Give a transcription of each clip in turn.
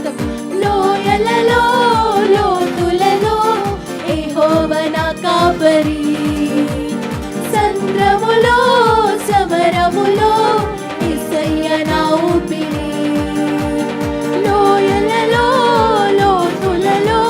నాదం లోయలలో లోతులలో ఏహోవన కాపరి. సంద్రములో సమరములో ఇసయ్య నా ఊపిరి. లోయలలో లోతులలో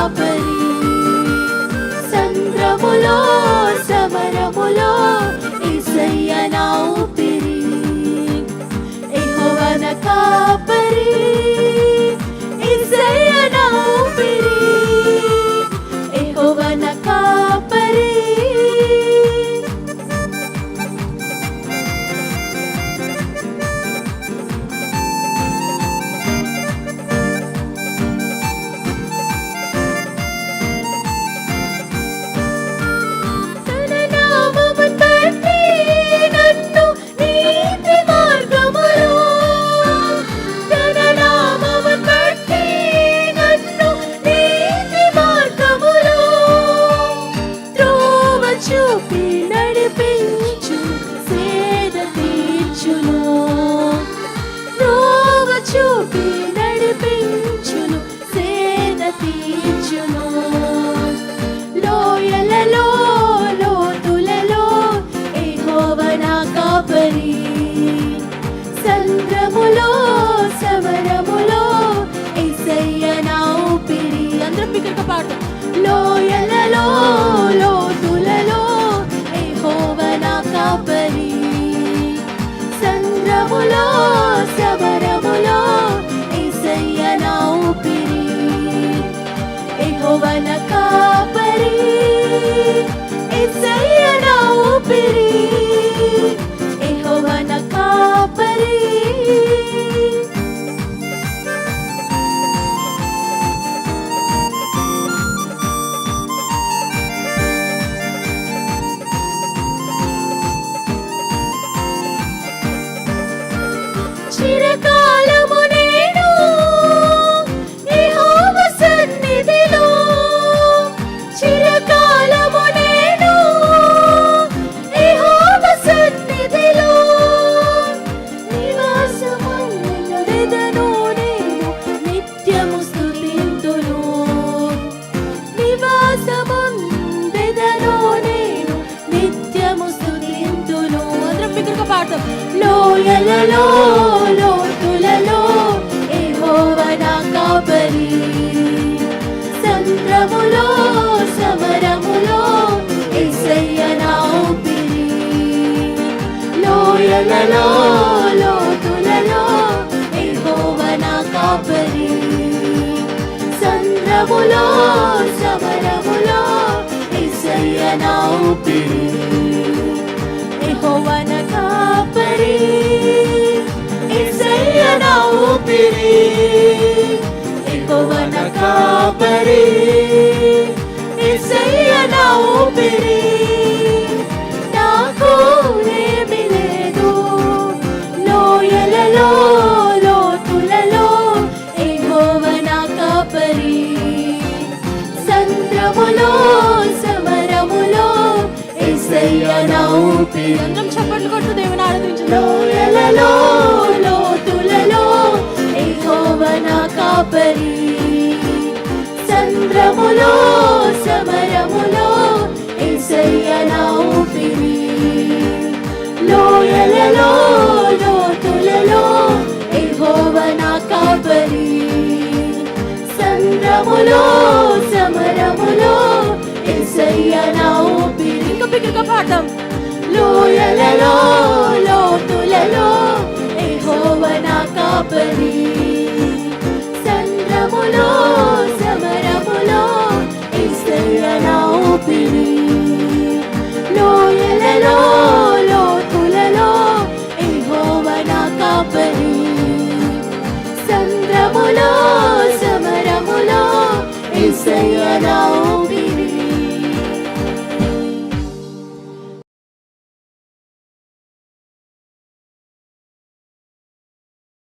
ఆపరి సంద్రములో సమరములో ఇసయ్య నా ఊపిరి ఎహోవన కాపరి లోయలలో బిగ్గరగా పాడతాం లోయలలో లోతులలో యెహోవా కాపరి. సంద్రములో సమరములో యేసయ్య ఊపిరి. లోయలలో లోతులలో యెహోవా కాపరి. సంద్రములో సమరములో యేసయ్య ఊపిరి. ఊపిరి యెహోవా నా కాపరి యేసయ్య నా ఊపిరి నాకు ఏమీ లేదు లోయలలో లోతులలో యెహోవా నా కాపరి సంద్రములో సమరములో యేసయ్య నా ఊపిరి అందరం చప్పట్లు కొడుతూ దేవుని ఆరాధించుదాం లోయలలో కాపరి సంద్రములో సమరములో యేసయ్య నా ఊపిరి లోయలలో లోతులలో యెహోవా నా కాపరి. సంద్రములో సమరములో యేసయ్య నా ఊపిరి ఇంకా బిగ్గరగా పాడతాం లోయలలో లోతులలో యెహోవా నా కాపరి.